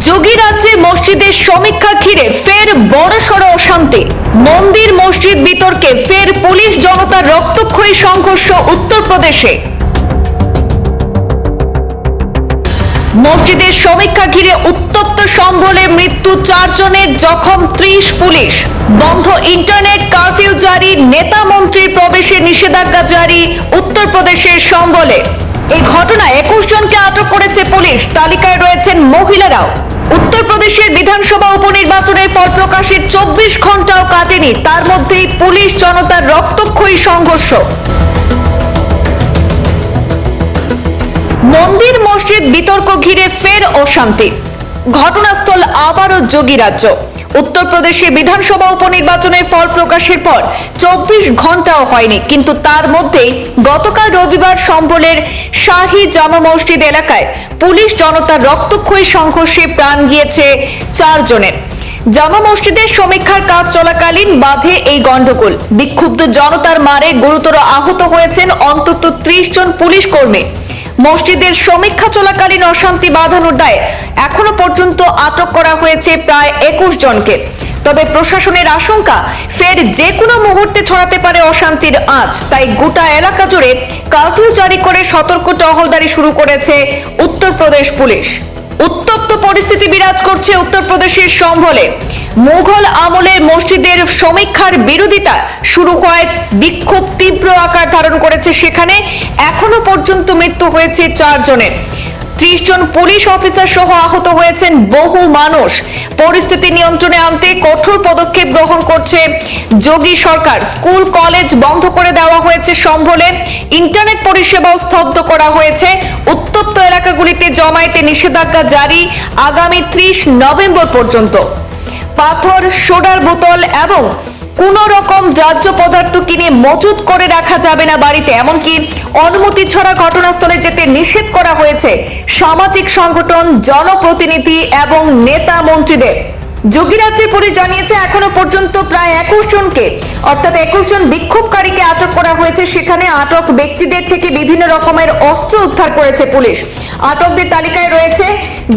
যোগী রাজ্যের মসজিদের সমীক্ষা ঘিরে ফের বড়সড় অশান্তি। মন্দির মসজিদ বিতর্কে ফের পুলিশ জনতার রক্তক্ষয়ী সংঘর্ষ উত্তরপ্রদেশে। মসজিদের সমীক্ষা ঘিরে উত্তপ্ত সম্বলে মৃত্যু চারজনের জখম ত্রিশ পুলিশ। বন্ধ ইন্টারনেট কারফিউ জারি, নেতা মন্ত্রীর প্রবেশে নিষেধাজ্ঞা জারি উত্তরপ্রদেশের সম্বলে। এই ঘটনায় একুশ জনকে আটক করেছে পুলিশ। তালিকায় রয়েছেন মহিলারাও। উত্তরপ্রদেশের বিধানসভা উপনির্বাচনের ফল প্রকাশের চব্বিশ ঘন্টাও কাটেনি। তার মধ্যেই পুলিশ জনতার রক্তক্ষয়ী সংঘর্ষ। মন্দির, মসজিদ, বিতর্ক ঘিরে ফের অশান্তি। ঘটনাস্থল আবারও যোগী রাজ্য। উত্তরপ্রদেশে বিধানসভা উপনির্বাচনের ফল প্রকাশের পর চব্বিশ ঘন্টাও হয়নি। কিন্তু তার মধ্যেই গতকাল রবিবার সম্বলের শাহী জামা মসজিদ এলাকায় পুলিশ জনতার রক্তক্ষয়ী সংঘর্ষে প্রাণ গিয়েছে চারজনের। জামা মসজিদের সমীক্ষার কাজ চলাকালীন বাধে এই গন্ডগোল বিক্ষুব্ধ জনতার মারে গুরুতর আহত হয়েছেন অন্তত ত্রিশ জন পুলিশ কর্মী। মসজিদের সমীক্ষা চলাকালীন অশান্তি বাঁধানোর দায়ে এখনও পর্যন্ত আটক করা হয়েছে প্রায় একুশ জনকে। তবে প্রশাসনের আশঙ্কা, ফের যে কোনো মুহূর্তে ছড়াতে পারে অশান্তির আঁচ। তাই গোটা এলাকা জুড়ে কারফিউ জারি করে সতর্ক টহলদারি শুরু করেছে উত্তরপ্রদেশ পুলিশ। উত্তপ্ত পরিস্থিতি বিরাজ করছে উত্তরপ্রদেশের সম্বলে মুঘল আমলের মসজিদের সমীক্ষার বিরোধিতা শুরু হয় বিক্ষোভ তীব্র আকার ধারণ করেছে সেখানে। এখনও পর্যন্ত মৃত্যু হয়েছে চারজনের। ত্রিশ জন পুলিশ অফিসার সহ আহত হয়েছেন বহু মানুষ। পরিস্থিতি নিয়ন্ত্রণে আনতে কঠোর পদক্ষেপ গ্রহণ করছে যোগী সরকার। স্কুল, কলেজ বন্ধ করে দেওয়া হয়েছে সম্বলে। ইন্টারনেট পরিষেবাও স্তব্ধ করা হয়েছে। উত্তপ্ত এলাকাগুলিতে জমায়েতে নিষেধাজ্ঞা জারি আগামী ত্রিশ নভেম্বর পর্যন্ত। পাথর, সোডার বোতল এবং কোন রকম যাজ্য পদার্থ কিনে মজুত করে রাখা যাবে না বাড়িতে, এমনকি অনুমতি ছাড়া ঘটনাস্থলে যেতে নিষেধ করা হয়েছে। সামাজিক সংগঠন, জনপ্রতিনিধি এবং নেতা মন্ত্রীদের। যোগী রাজ্যের পুলিশ জানিয়েছে, এখনও পর্যন্ত প্রায় একুশ জনকে, অর্থাৎ একুশ জন বিক্ষোভকারীকে আটক করা হয়েছে। সেখানে আটক ব্যক্তিদের থেকে বিভিন্ন রকমের অস্ত্র উদ্ধার করেছে পুলিশ। আটকদের তালিকায় রয়েছে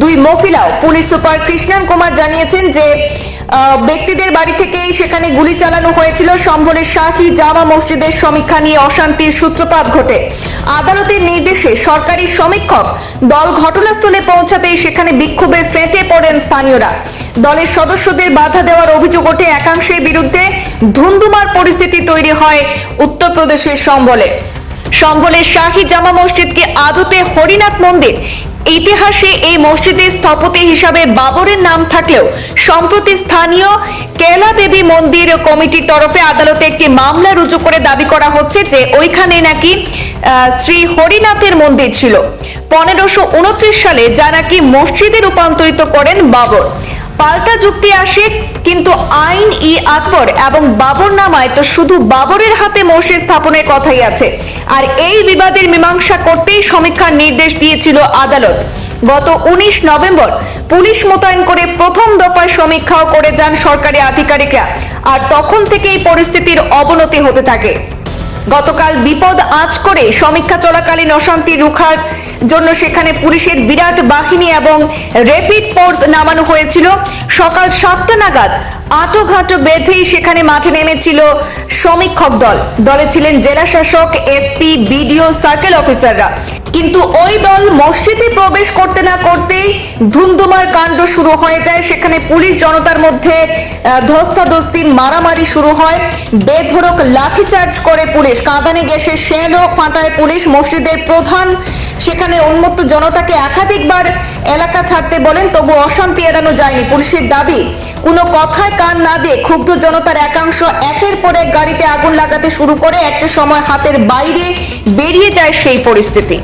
দুই মহিলাও। পুলিশ সুপার কৃষ্ণন কুমার জানিয়েছেন যে ব্যক্তিদের বাড়ি থেকেই সেখানে গুলি চালানো হয়েছিল। সম্বলের শাহী জামা মসজিদের সমীক্ষা নিয়ে অশান্তির সূত্রপাত ঘটে। আদালতের নির্দেশে সরকারি সমীক্ষক দল ঘটনাস্থলে পৌঁছাতেই সেখানে বিক্ষোভে ফেটে পড়েন স্থানীয়রা। দলের সদস্যদের বাধা দেওয়ার অভিযোগ ওঠে একাংশের বিরুদ্ধে। ধুন্ধুমার পরিস্থিতি তৈরি হয় উত্তরপ্রদেশের সম্বলে। সম্বলের শাহী জামা মসজিদকে আদতে হরিনাথ মন্দির। ইতিহাসে এই মসজিদের স্থপতি হিসাবে বাবরের নাম থাকলেও সম্প্রতি স্থানীয় কেলা দেবী মন্দির কমিটির তরফে আদালতে একটি মামলা রুজু করে দাবি করা হচ্ছে যে ওইখানে নাকি শ্রী হরিনাথের মন্দির ছিল। পনেরোশো সালে যা নাকি মসজিদে রূপান্তরিত করেন বাবর। পাল্টা যুক্তি আসে, কিন্তু আইন ই আকবর এবং বাবর নামায় তো শুধু বাবরের হাতে মসজিদ স্থাপনের কথাই আছে। আর এই বিবাদের মীমাংসা করতেই সমীক্ষার নির্দেশ দিয়েছিল আদালত। গত উনিশ নভেম্বর পুলিশ মোতায়েন করে প্রথম দফায় সমীক্ষাও করে যান সরকারি আধিকারিকরা। আর তখন থেকেই পরিস্থিতির অবনতি হতে থাকে। গতকাল বিপদ আঁচ করে সমীক্ষা চলাকালীন অশান্তি রুখার জন্য সেখানে পুলিশের বিরাট বাহিনী এবং র্যাপিড ফোর্স নামানো হয়েছিল। সকাল সাতটা নাগাদ আটোঘাটো বেঁধেই সেখানে মাঠে নেমেছিল সমীক্ষক দল। দলে ছিলেন জেলা শাসক, এসপি, বিডিও, সার্কেল অফিসাররা। কিন্তু ওই দল মসজিদে প্রবেশ করতে না করতেই ধুমধুমার কাণ্ড শুরু হয়ে যায়। সেখানে পুলিশ জনতার মধ্যে ধস্তাধস্তি, মারামারি শুরু হয়। বেধড়ক লাঠিচার্জ করে পুলিশ। কাঁদানে গ্যাসের শেনও ফাটায় পুলিশ। মসজিদের প্রধান সেখানে উন্মত্ত জনতাকে একাধিকবার এলাকা ছাড়তে বলেন, তবু অশান্তি এড়ানো যায়নি। পুলিশের দাবি, কোনো কথায় কান না দিয়ে ক্ষুব্ধ জনতার একাংশ একের পর এক গাড়িতে আগুন লাগাতে শুরু করে। একটা সময় হাতের বাইরে বেরিয়ে যায় সেই পরিস্থিতি।